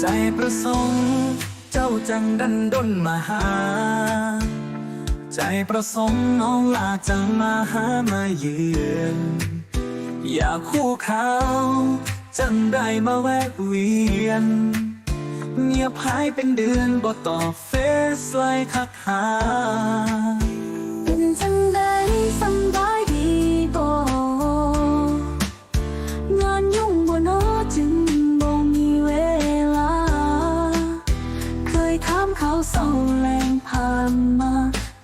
ใจประสงค์ เจ้าจังดันด้นมาหา ใจประสงค์น้องลาจังมาหามาเยือนอยากคู่เขาจังได้มาแวะเวียน เงียบหายเป็นเดือนบ่ตอบเฟซไลน์ทักหาามเราแรงผ่านมา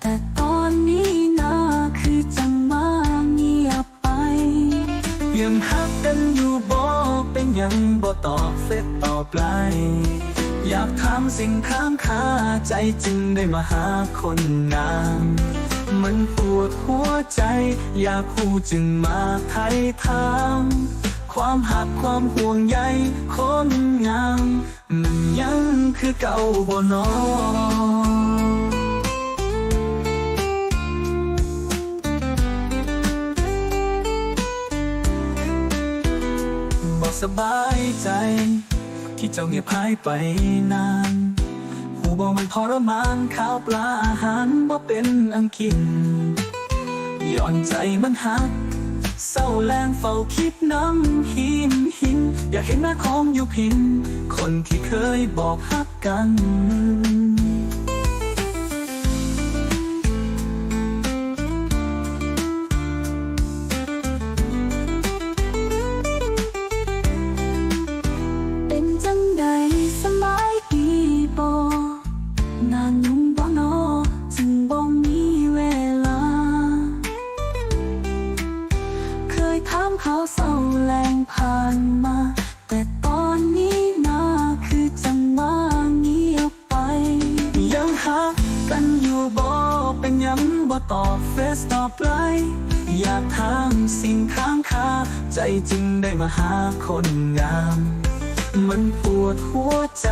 แต่ตอนนี้นาคือจังมาเงียบไป ยังฮักกันอยู่บ่เป็นยังบ่ตอบเฟซตอบไลน์อยากถามสิ่งค้างคาใจจึงได้มาหาคนงามมันปวดหัวใจ อยากคู่จึงมาไทยถาม ความหักความห่วงใยคนงามมันยังคือเก่าบ่นอบอกสบายใจ ที่เจ้าเงียบหายไปนานหูบอกมันทรมานข้าวปลาอาหารบ่เป็นอังกินย้อนใจมันหัก เศร้าแรงเฝ้าคิดน้ำหินหิน อยากเห็นหน้าของอยู่พิน คนที่เคยบอกฮักกันเป็น ยังบ่ตอบเฟซตอบไลน์อยากถามสิ่งค้างคาใจจึงได้มาหาคนงาม มันปวดหัวใจ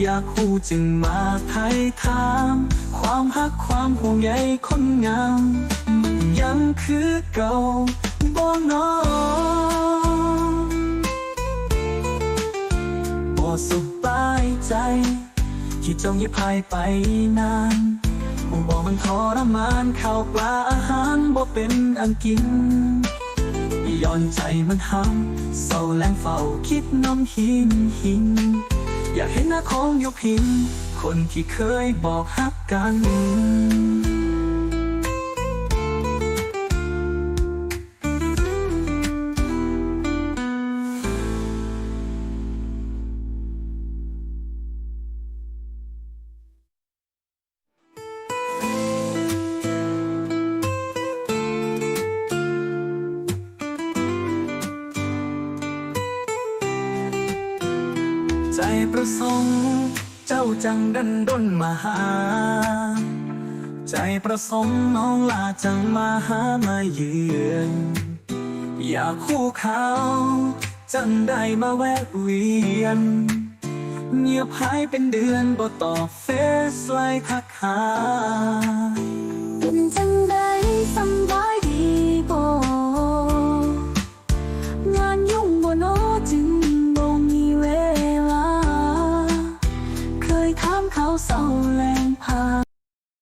อยากคู่จึงมาไทยถาม ความฮักความห่วงใยคนงาม มันยังคือเก่าบ่นอบ่สบายใจ ที่จ้องยิบหายไปนาน ทรมานข้าวปลาอาหารบ่เป็นอันกินย้อนใจมันห้ำเศร้าแลงเฝ้าคิดน้ำหินหิน อยากเห็นหน้าของยกหิน คนที่เคยบอกฮักกัน ใจประสงค์เจ้าจังดันดนมาหา ใจประสงค์น้องลาจังมาหามาเยือนอยากคู่เขาจังได้มาแวะเวียนเงียบหายเป็นเดือนบ่ตอบเฟซไลน์ทักหา